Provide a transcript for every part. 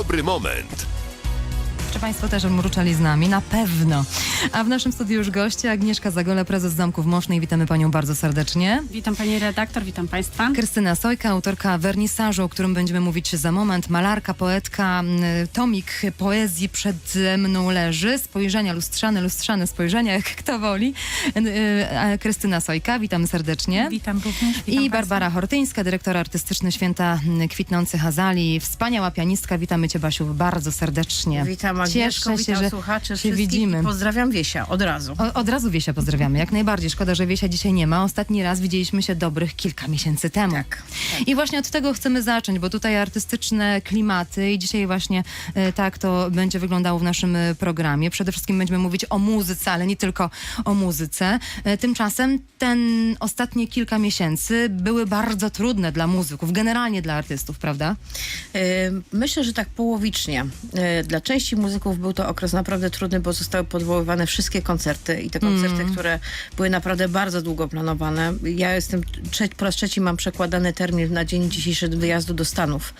dobry moment. Czy Państwo też mruczali z nami? Na pewno. A w naszym studiu już goście Agnieszka Zagola, prezes Zamków Mosznej. Witamy Panią bardzo serdecznie. Witam pani redaktor, witam państwa. Krystyna Sojka, autorka wernisażu, o którym będziemy mówić za moment. Malarka, poetka, tomik poezji przede mną leży. Spojrzenia lustrzane, lustrzane spojrzenia, jak kto woli. Y, Krystyna Sojka, witamy serdecznie. Witam również. Witam I Barbara Hortyńska, dyrektor artystyczny Święta Kwitnących Azalii. Wspaniała pianistka. Witamy Cię, Basiu, bardzo serdecznie. Witam Cieszę się, witam że słuchaczy się widzimy. pozdrawiam Wiesia od razu. O, od razu Wiesia pozdrawiamy, jak najbardziej. Szkoda, że Wiesia dzisiaj nie ma. Ostatni raz widzieliśmy się dobrych kilka miesięcy temu. Tak, I właśnie od tego chcemy zacząć, bo tutaj artystyczne klimaty i dzisiaj właśnie e, tak to będzie wyglądało w naszym e, programie. Przede wszystkim będziemy mówić o muzyce, ale nie tylko o muzyce. E, Tymczasem ten ostatnie kilka miesięcy były bardzo trudne dla muzyków, generalnie dla artystów, prawda? E, Myślę, że tak połowicznie. E, Dla części muzyków był to okres naprawdę trudny, bo zostały podwoływane wszystkie koncerty i te koncerty, które były naprawdę bardzo długo planowane. Ja jestem, trze- po raz trzeci mam przekładany termin na dzień dzisiejszy wyjazdu do Stanów,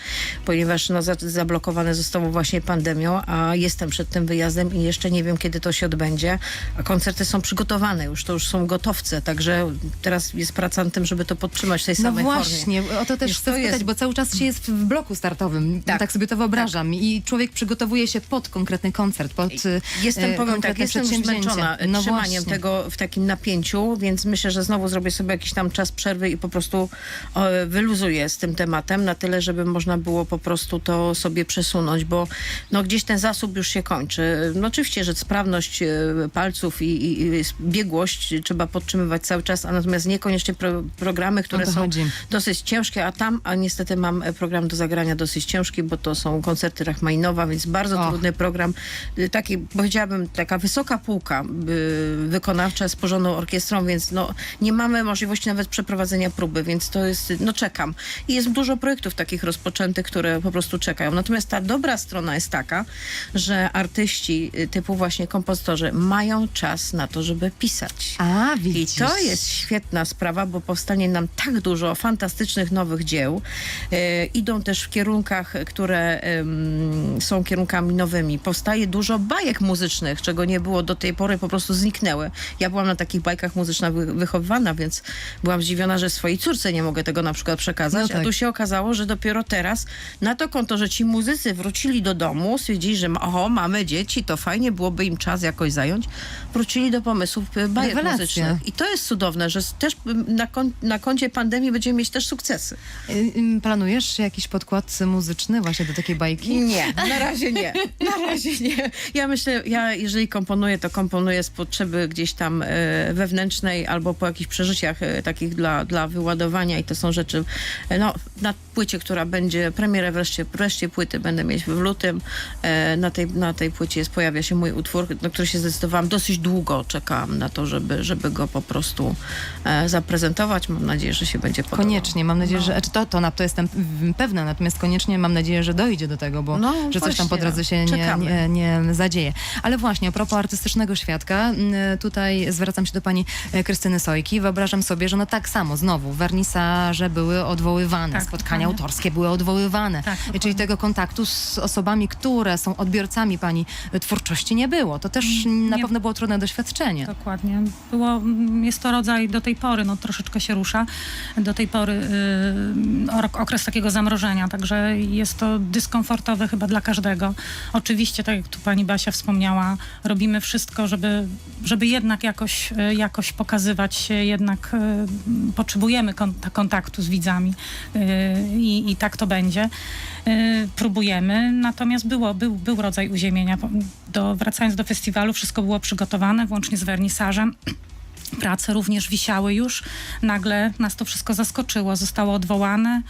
ponieważ no, za- zablokowane zostało właśnie pandemią, a jestem przed tym wyjazdem i jeszcze nie wiem, kiedy to się odbędzie. A koncerty są przygotowane już, to już są gotowce, także teraz jest praca nad tym, żeby to podtrzymać w tej No samej formie. właśnie, o to też Wiesz, chcę to spytać, jest- bo cały czas się jest w bloku startowym. Tak, Tak. sobie to wyobrażam. I człowiek przygotowuje się pod konkretny koncert, pod e, Jestem, powiem tak, jestem już zmęczona No trzymaniem właśnie. tego w takim napięciu, więc myślę, że znowu zrobię sobie jakiś tam czas przerwy i po prostu e, wyluzuję z tym tematem na tyle, żeby można było po prostu to sobie przesunąć, bo no, gdzieś ten zasób już się kończy. No, oczywiście, że sprawność e, palców i, i, i biegłość trzeba podtrzymywać cały czas, a natomiast niekoniecznie pro, programy, które O są chodzi. dosyć ciężkie, a tam, a niestety mam e, program do zagrania dosyć ciężki, bo to są koncerty Rachmaninowa, więc bardzo Och. trudny program. Y, Taki, powiedziałabym, taka wysoka półka y, wykonawcza z porządną orkiestrą, więc no, nie mamy możliwości nawet przeprowadzenia próby, więc to jest, no czekam. I jest dużo projektów takich rozpoczętych, które po prostu czekają. Natomiast ta dobra strona jest taka, że artyści y, typu właśnie kompozytorzy mają czas na to, żeby pisać. A, I widzisz. to jest świetna sprawa, bo powstanie nam tak dużo fantastycznych nowych dzieł. E, idą też w kierunkach, które są kierunkami nowymi. Powstaje dużo bajek muzycznych, czego nie było do tej pory, po prostu zniknęły. Ja byłam na takich bajkach muzycznych wy, wychowywana, więc byłam zdziwiona, że swojej córce nie mogę tego na przykład przekazać. No tak. A tu się okazało, że dopiero teraz na to konto, że ci muzycy wrócili do domu, stwierdzili, że oho, mamy dzieci, to fajnie, byłoby im czas jakoś zająć, wrócili do pomysłów y, bajek Rewelacja. muzycznych. I to jest cudowne, że też na, kon- na koncie pandemii będziemy mieć też sukcesy. Y, y, Planujesz jakiś podkład muzyczny właśnie do takiej bajki? Nie, na razie nie. Na razie nie. Ja myślę, ja jeżeli komponuję, to komponuję z potrzeby gdzieś tam e, wewnętrznej albo po jakichś przeżyciach e, takich dla, dla wyładowania i to są rzeczy, e, no na płycie, która będzie, premierę wreszcie, wreszcie płyty będę mieć w lutym. Na, tej, na tej płycie jest, pojawia się mój utwór, na który się zdecydowałam. Dosyć długo czekałam na to, żeby, żeby go po prostu zaprezentować. Mam nadzieję, że się będzie podobał. Koniecznie, mam nadzieję, że czy to, to na to jestem pewna, natomiast koniecznie mam nadzieję, że dojdzie do tego, bo No, że coś tam po właśnie, drodze się nie. Nie, nie zadzieje. Ale właśnie, a propos artystycznego świadka, mm, tutaj zwracam się do pani e, Krystyny Sojki. Wyobrażam sobie, że no tak samo, znowu, wernisaże były odwoływane, Tak, spotkania dokładnie. autorskie były odwoływane, Tak, czyli tego kontaktu z osobami, które są odbiorcami pani e, twórczości nie było. To też Mm, na nie. pewno było trudne doświadczenie. Dokładnie. Było, mm, jest to rodzaj do tej pory, no troszeczkę się rusza, do tej pory y, or- okres takiego zamrożenia, także jest to dyskomfortowe chyba dla każdego. Oczywiście, tak jak tu pani Basia wspomniała, robimy wszystko, żeby, żeby jednak jakoś, y, jakoś pokazywać się, jednak y, potrzebujemy kon- kontaktu z widzami y, i, i tak to będzie. Y, próbujemy, natomiast było, był, był rodzaj uziemienia. Do, wracając do festiwalu, wszystko było przygotowane, włącznie z wernisażem. Prace również wisiały już. Nagle nas to wszystko zaskoczyło, zostało odwołane.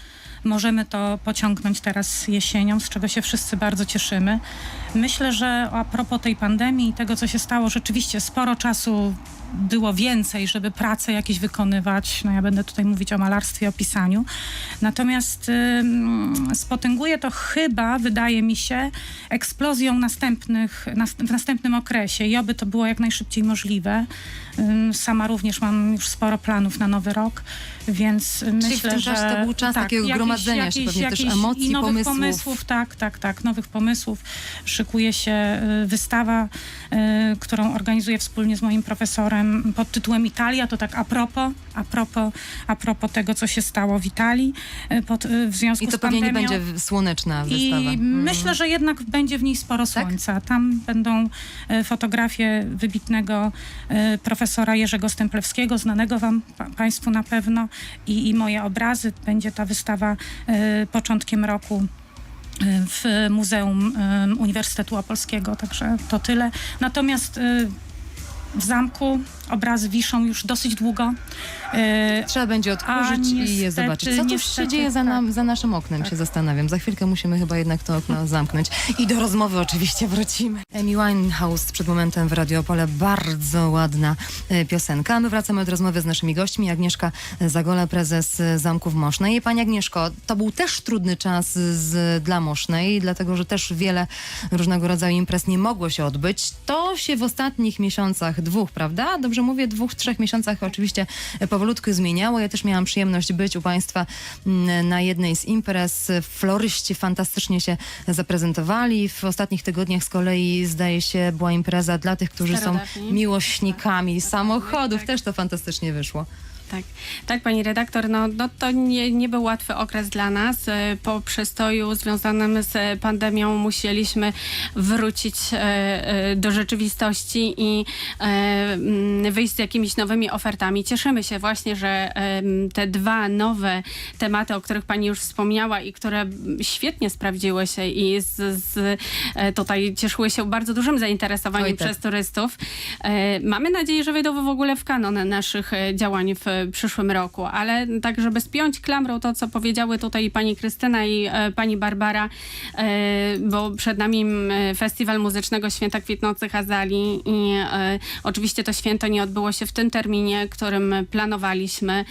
Możemy to pociągnąć teraz jesienią, z czego się wszyscy bardzo cieszymy. Myślę, że a propos tej pandemii i tego, co się stało, rzeczywiście sporo czasu było więcej, żeby prace jakieś wykonywać. No ja będę tutaj mówić o malarstwie, o pisaniu. Natomiast ym, spotęguje to chyba, wydaje mi się, eksplozją następnych, nas, w następnym okresie i oby to było jak najszybciej możliwe. Ym, Sama również mam już sporo planów na nowy rok, więc myślę, w tym że... to był czas takiego gromadzenia się, pewnie też emocji, i nowych pomysłów. pomysłów. Tak, tak, tak, nowych pomysłów. Szykuje się y, wystawa, y, którą organizuję wspólnie z moim profesorem pod tytułem Italia, to tak a propos, a propos, a propos tego, co się stało w Italii y, pod, y, w związku I to z pewnie nie pandemią. będzie w- słoneczna I wystawa. Mhm. myślę, że jednak będzie w niej sporo Tak? słońca. Tam będą e, fotografie wybitnego e, profesora Jerzego Stemplewskiego, znanego wam pa, Państwu na pewno, i, i moje obrazy. Będzie ta wystawa e, początkiem roku e, w Muzeum e, Uniwersytetu Opolskiego, także to tyle. Natomiast e, w zamku obrazy wiszą już dosyć długo. E, Trzeba będzie odkurzyć i je niestety- zobaczyć. Co tu się niestety, dzieje za, nam, tak. za naszym oknem, się zastanawiam. Za chwilkę musimy chyba jednak to okno zamknąć. I do rozmowy oczywiście wrócimy. Amy Winehouse przed momentem w Radiopole. Bardzo ładna e, piosenka. My wracamy do rozmowy z naszymi gośćmi. Agnieszka Zagola, prezes e, Zamków Mosznej. Pani Agnieszko, to był też trudny czas z, dla Mosznej, dlatego że też wiele różnego rodzaju imprez nie mogło się odbyć. To się w ostatnich miesiącach, dwóch, prawda? Dobrze mówię, dwóch, trzech miesiącach oczywiście powolutku zmieniało. Ja też miałam przyjemność być u Państwa mm, na jednej z imprez. Floryści fantastycznie się zaprezentowali. W ostatnich tygodniach z kolei, zdaje się, była impreza dla tych, którzy są miłośnikami samochodów. tak. Też to fantastycznie wyszło. Tak, tak pani redaktor, no, no to nie, nie był łatwy okres dla nas. E, Po przestoju związanym z pandemią musieliśmy wrócić e, e, do rzeczywistości i wyjść z jakimiś nowymi ofertami. Cieszymy się właśnie, że te dwa nowe tematy, o których pani już wspomniała i które świetnie sprawdziły się i z, z, tutaj cieszyły się bardzo dużym zainteresowaniem Oj, tak. przez turystów. Mamy nadzieję, że wejdą w ogóle w kanon naszych działań w przyszłym roku, ale tak, żeby spiąć klamrą to, co powiedziały tutaj pani Krystyna i e, pani Barbara, e, bo przed nami Festiwal Muzycznego Święta Kwitnących Azali i e, oczywiście to święto nie odbyło się w tym terminie, którym planowaliśmy,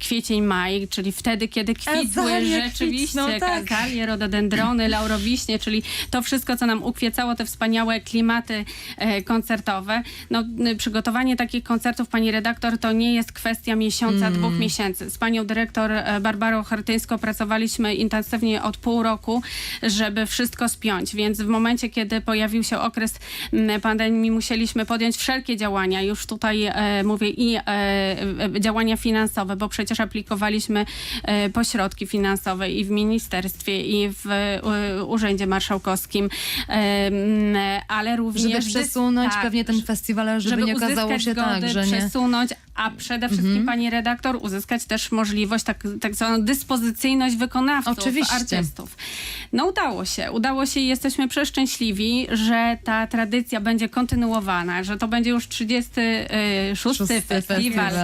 kwiecień, maj, czyli wtedy, kiedy kwitły rzeczywiście, kwitną, tak. azalie, rododendrony, laurowiśnie, czyli to wszystko, co nam ukwiecało, te wspaniałe klimaty koncertowe. No, przygotowanie takich koncertów, pani redaktor, to nie jest kwestia miesiąca, Mm. dwóch miesięcy. Z panią dyrektor e, Barbarą Chartyńską pracowaliśmy intensywnie od pół roku, żeby wszystko spiąć, więc w momencie, kiedy pojawił się okres m, pandemii, musieliśmy podjąć wszelkie działania. Już tutaj e, mówię i e, e, działania finansowe, bo przecież aplikowaliśmy e, pośrodki finansowe i w ministerstwie, i w e, Urzędzie Marszałkowskim, e, m, ale również... Żeby przesunąć tak, pewnie ten festiwal, żeby, nie okazało się tak, że nie... przesunąć, a przede wszystkim, pani redaktor, uzyskać też możliwość, tak, tak zwaną dyspozycyjność wykonawców, Oczywiście. artystów. No udało się, udało się i jesteśmy przeszczęśliwi, że ta tradycja będzie kontynuowana, że to będzie już 36. Szósty festiwal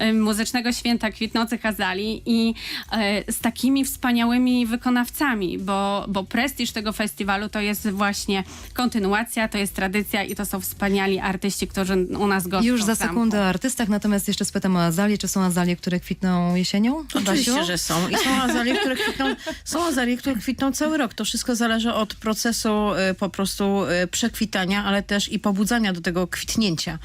y, Muzycznego Święta Kwitnących Azali i e, z takimi wspaniałymi wykonawcami, bo, bo prestiż tego festiwalu to jest właśnie kontynuacja, to jest tradycja i to są wspaniali artyści, którzy u nas goszczą Już za sekundę o artystach, natomiast jeszcze spytam o azalie. Czy są azalie, które kwitną jesienią? Oczywiście, Basiu? że są. I są azalie, które kwitną, są azalie, które kwitną cały rok. To wszystko zależy od procesu y, po prostu y, przekwitania, ale też i pobudzania do tego kwitnięcia.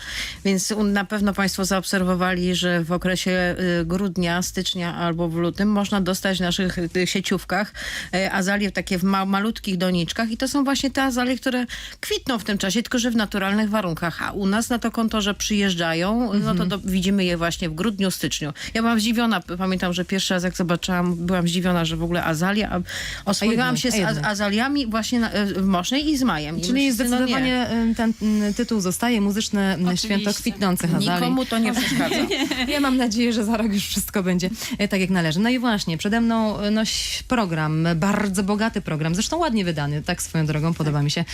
Więc u- na pewno Państwo zaobserwowali, że w okresie y, grudnia, stycznia albo w lutym można dostać w naszych y, sieciówkach y, azalie takie w ma malutkich doniczkach i to są właśnie te azalie, które kwitną w tym czasie, tylko że w naturalnych warunkach. A u nas na to konto, że przyjeżdżają, no to do, widzimy je właśnie w grudniu, styczniu. Ja byłam zdziwiona, pamiętam, że pierwszy raz jak zobaczyłam, byłam zdziwiona, że w ogóle azalia, oswoiłam się z a azaliami właśnie na, e, w Mosznej i z majem. I Czyli wszyscy, no nie. zdecydowanie y, ten tytuł zostaje Muzyczne Oczywiście. Święto Kwitnących Azali. Nikomu to nie przeszkadza. Ja mam nadzieję, że za rok już wszystko będzie e, tak jak należy. No i właśnie, przede mną no, program, bardzo bogaty program, zresztą ładnie wydany, tak swoją drogą, podoba mi się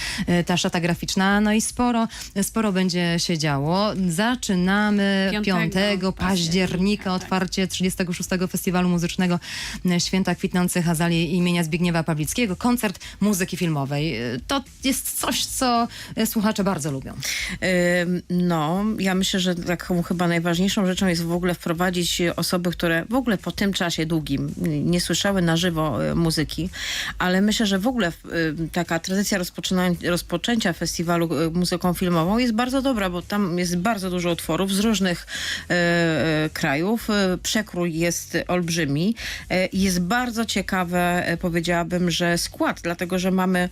ta szata graficzna. No i sporo, sporo będzie się działo. Zaczynamy 5 października, otwarcie 36. Festiwalu Muzycznego e, Święta Kwitnących Azalii imienia Zbigniewa Pawlickiego, koncert muzyki filmowej. E, To jest coś, co e, słuchacze bardzo lubią. No, ja myślę, że taką chyba najważniejszą rzeczą jest w ogóle wprowadzić osoby, które w ogóle po tym czasie długim nie słyszały na żywo muzyki, ale myślę, że w ogóle taka tradycja rozpoczęcia festiwalu muzyką filmową jest bardzo dobra, bo tam jest bardzo dużo utworów z różnych krajów. Y, Przekrój jest olbrzymi. Jest bardzo ciekawe, powiedziałabym, że skład, dlatego że mamy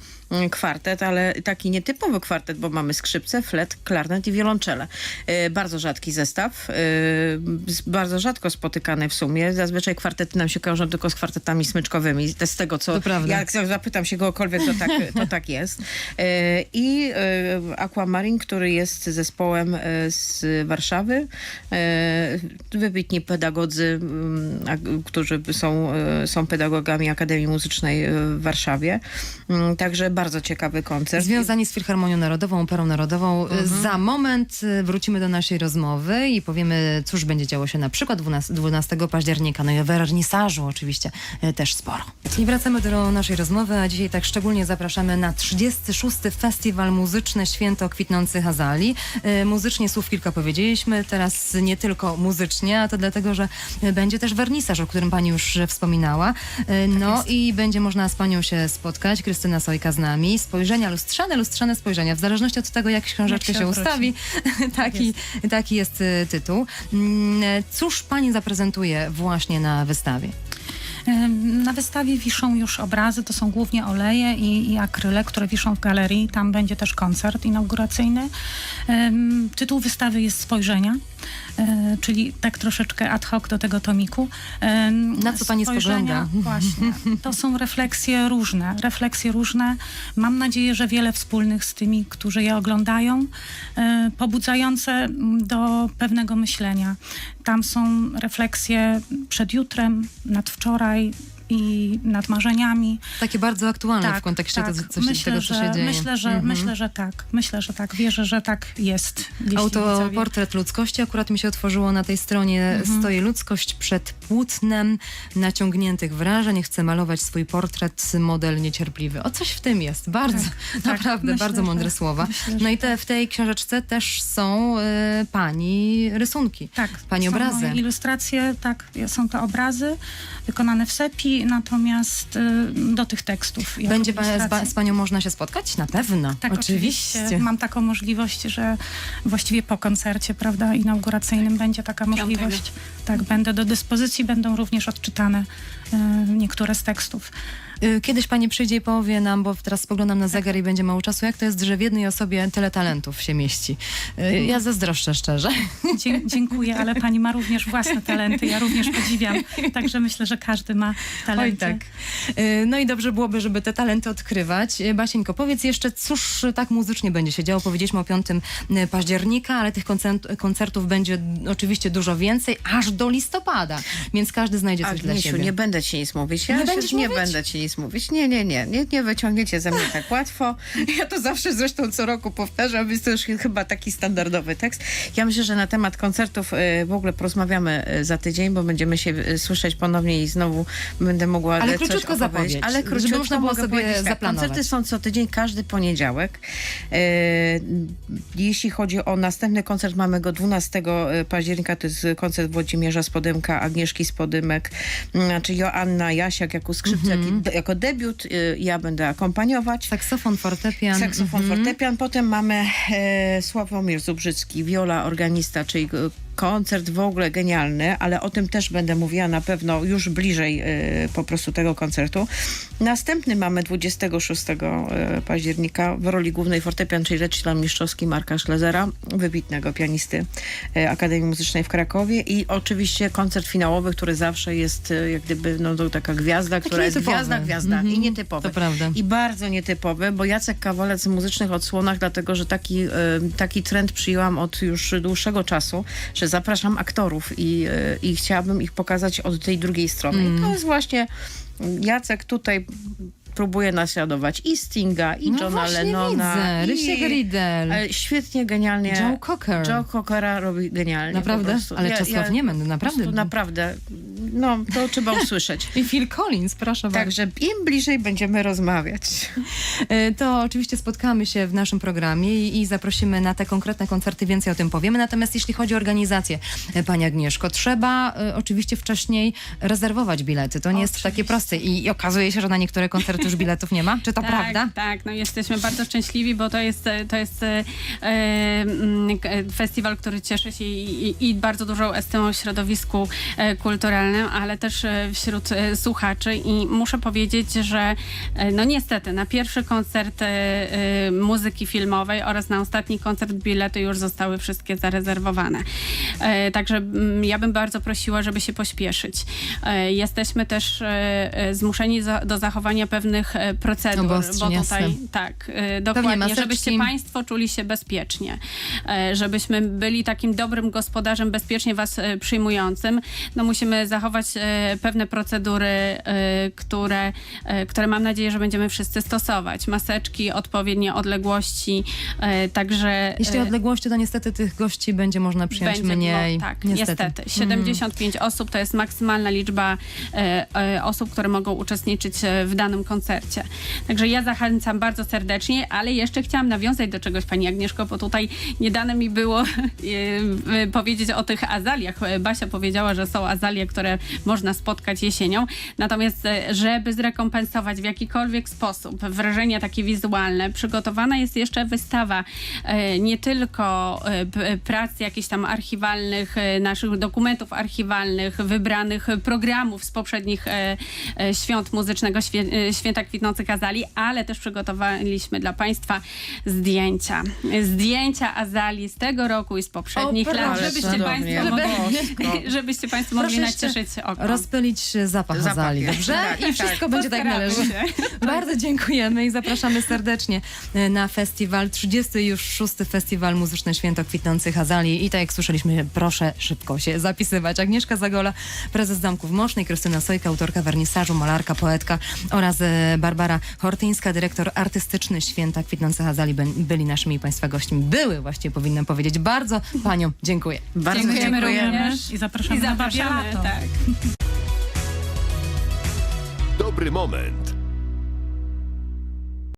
kwartet, ale taki nietypowy kwartet, bo mamy skrzypce, flet, klarnet i wiolonczele. Y, Bardzo rzadki zestaw, z- bardzo rzadko spotykany w sumie. Zazwyczaj kwartety nam się kojarzą tylko z kwartetami smyczkowymi. To z tego, co jak zapytam się kogokolwiek, to tak, to tak jest. Y, I y, Aquamarin, który jest zespołem z Warszawy. Wybitni pedagodzy, mm, którzy są, są pedagogami Akademii Muzycznej w Warszawie. Mm, Także bardzo ciekawy koncert. Związani z Filharmonią Narodową, Operą Narodową. Mhm. Za moment y, wrócimy do naszej rozmowy i powiemy, cóż będzie działo się na przykład 12, 12 października. No i o wernisażu oczywiście y, też sporo. I wracamy do naszej rozmowy, a dzisiaj tak szczególnie zapraszamy na 36. Festiwal Muzyczny Święto Kwitnących Azali. Y, Muzycznie słów kilka powiedzieliśmy, teraz nie tylko muzycznie, a to dlatego, że będzie też wernisaż, o którym pani już wspominała. Y, No i będzie można z panią się spotkać. Krystyna Sojka z nami. Spojrzenia lustrzane, lustrzane spojrzenia. W zależności od tego, jak książeczkę się się ustawi, taki, taki jest y, tytuł. Mm, Cóż pani zaprezentuje właśnie na wystawie? Na wystawie wiszą już obrazy, to są głównie oleje i, i akryle, które wiszą w galerii. Tam będzie też koncert inauguracyjny. Tytuł wystawy jest Spojrzenia, czyli tak troszeczkę ad hoc do tego tomiku. Ym, Na co pani spogląda? Właśnie. To są refleksje różne. Refleksje różne. Mam nadzieję, że wiele wspólnych z tymi, którzy je oglądają, y, pobudzające mm, do pewnego myślenia. Tam są refleksje przed jutrem, nad wczoraj i nad marzeniami. Takie bardzo aktualne w kontekście tak. to, co się, myślę, tego, co że, się dzieje. Myślę, że, Mhm. myślę, że tak. Myślę, że tak. Wierzę, że tak jest. Autoportret ludzkości akurat mi się otworzyło na tej stronie. Mhm. Stoi ludzkość przed płótnem naciągniętych wrażeń. Chce malować swój portret, model niecierpliwy. O coś w tym jest. Bardzo, tak. naprawdę Myślę, bardzo że- mądre słowa. myślę, że no i te, w tej książeczce też są y, pani rysunki. Tak, Pani obrazy. ilustracje, tak, są to obrazy wykonane w sepi, natomiast y, do tych tekstów. Będzie pa, z, panią można się spotkać? Na pewno. Tak, oczywiście. oczywiście. Mam taką możliwość, że właściwie po koncercie, prawda, inauguracyjnym będzie taka możliwość. Tak, będę do dyspozycji, będą również odczytane y, niektóre z tekstów. Y, Kiedyś pani przyjdzie i powie nam, bo teraz spoglądam na zegar i będzie mało czasu, jak to jest, że w jednej osobie tyle talentów się mieści. Y, Ja zazdroszczę szczerze. Dzie- dziękuję, ale pani ma również własne talenty, ja również podziwiam, także myślę, że każdy ma talenty. Oj tak. Y, No i dobrze byłoby, żeby te talenty odkrywać. Basieńko, powiedz jeszcze, cóż tak muzycznie będzie się działo? Powiedzieliśmy o 5 października, ale tych koncert- koncertów będzie oczywiście dużo więcej, aż do listopada, więc każdy znajdzie coś dla Agniesiu, siebie. nie będę ci nic mówić. Ja Nie nie mówić? będę ci nic mówić. Nie, nie, nie, nie. Nie wyciągniecie ze mnie tak łatwo. Ja to zawsze zresztą co roku powtarzam, więc to już chyba taki standardowy tekst. Ja myślę, że na temat koncertów e, w ogóle porozmawiamy e, za tydzień, bo będziemy się e, słyszeć ponownie i znowu będę mogła Ale coś króciutko zapowiedź, Ale żeby króciutko można było sobie powiedzieć tak, zaplanować. Koncerty są co tydzień, każdy poniedziałek. Jeśli chodzi o następny koncert, mamy go 12 października, to jest koncert Włodzimierza Spodymka, Agnieszki Spodymek, m, znaczy Joanna Jasiak jako skrzypce, Mhm. jako, jako debiut. Y, Ja będę akompaniować. Saksofon, fortepian. Saksofon, mhm. fortepian. Potem mamy e, Sławomir Zubrzycki, viola, organista, czyli e, koncert w ogóle genialny, ale o tym też będę mówiła na pewno już bliżej e, po prostu tego koncertu. Następny mamy 26 e, października w roli głównej fortepian, czyli recital mistrzowski Marka Szlezera, wybitnego pianisty e, Akademii Muzycznej w Krakowie i oczywiście koncert finałowy, który zawsze jest jak gdyby no, to taka gwiazda, która jest gwiazda, gwiazda Mhm. i nietypowy. To prawda. I bardzo nietypowy, bo Jacek Kawalec w muzycznych odsłonach, dlatego że taki, taki trend przyjęłam od już dłuższego czasu, że zapraszam aktorów i, e, i chciałabym ich pokazać od tej drugiej strony. I to jest właśnie Jacek tutaj próbuje naśladować i Stinga, i No Johna Lennona. widzę. i, Rysiek Riddle. Świetnie, genialnie. Joe Cocker. Joe Cockera robi genialnie. Naprawdę? Ale Czesław Niemen, po naprawdę. Naprawdę. No, to trzeba usłyszeć. I Phil Collins, proszę bardzo. Także im bliżej będziemy rozmawiać. E, To oczywiście spotkamy się w naszym programie i, i zaprosimy na te konkretne koncerty, więcej o tym powiemy. Natomiast jeśli chodzi o organizację, e, Pani Agnieszko, trzeba e, oczywiście wcześniej rezerwować bilety. To nie jest takie proste I, i okazuje się, że na niektóre koncerty już biletów nie ma. Czy to tak, prawda? Tak, no jesteśmy bardzo szczęśliwi, bo to jest, to jest k- e, festiwal, który cieszy się i, i, i bardzo dużą estymą w środowisku e, ale też e, wśród e, słuchaczy i muszę powiedzieć, że e, no niestety na pierwszy koncert muzyki filmowej oraz na ostatni koncert bilety już zostały wszystkie zarezerwowane. Także mm, ja bym bardzo prosiła, żeby się pośpieszyć. Jesteśmy też zmuszeni do zachowania pewnych procedur, Obostrzeń, bo tutaj jasne. tak, dokładnie, żebyście Państwo czuli się bezpiecznie, żebyśmy byli takim dobrym gospodarzem, bezpiecznie Was przyjmującym. No musimy zachować e, pewne procedury, e, które, e, które mam nadzieję, że będziemy wszyscy stosować. Maseczki, odpowiednie odległości, także... Jeśli odległości, to niestety tych gości będzie można przyjąć będzie, mniej. No, tak, niestety. niestety. 75 osób to jest maksymalna liczba osób, które mogą uczestniczyć w danym koncercie. Także ja zachęcam bardzo serdecznie, ale jeszcze chciałam nawiązać do czegoś, Pani Agnieszko, bo tutaj nie dane mi było powiedzieć o tych azaliach. Basia powiedziała, że są azalie, które można spotkać jesienią. Natomiast, e, żeby zrekompensować w jakikolwiek sposób wrażenia takie wizualne, przygotowana jest jeszcze wystawa e, nie tylko e, prac jakichś tam archiwalnych, naszych dokumentów archiwalnych, wybranych programów z poprzednich świąt muzycznego Święta Kwitnących Azali, ale też przygotowaliśmy dla Państwa zdjęcia. Zdjęcia Azali z tego roku i z poprzednich O, lat, żebyście. Państwo, mogli, żebyście państwo mogli Proszę oko. Rozpylić zapach, Zapach. azali, dobrze? Tak, I wszystko będzie tak należy. się. Bardzo dziękujemy i zapraszamy serdecznie e, na festiwal, 30 już szósty Festiwal Muzyczny Święto Kwitnących Azali i tak jak słyszeliśmy, proszę szybko się zapisywać. Agnieszka Zagola, prezes Zamków Mosznej, Krystyna Sojka, autorka wernisażu, malarka, poetka oraz e, Barbara Hortyńska, dyrektor artystyczny Święta Kwitnących Azali byli naszymi Państwa gośćmi. Były właściwie, powinnam powiedzieć. Bardzo Paniom dziękuję. Bardzo Dziękujemy dziękujemy. również. I zapraszamy, I na zapraszamy, Lato. tak. Dobry moment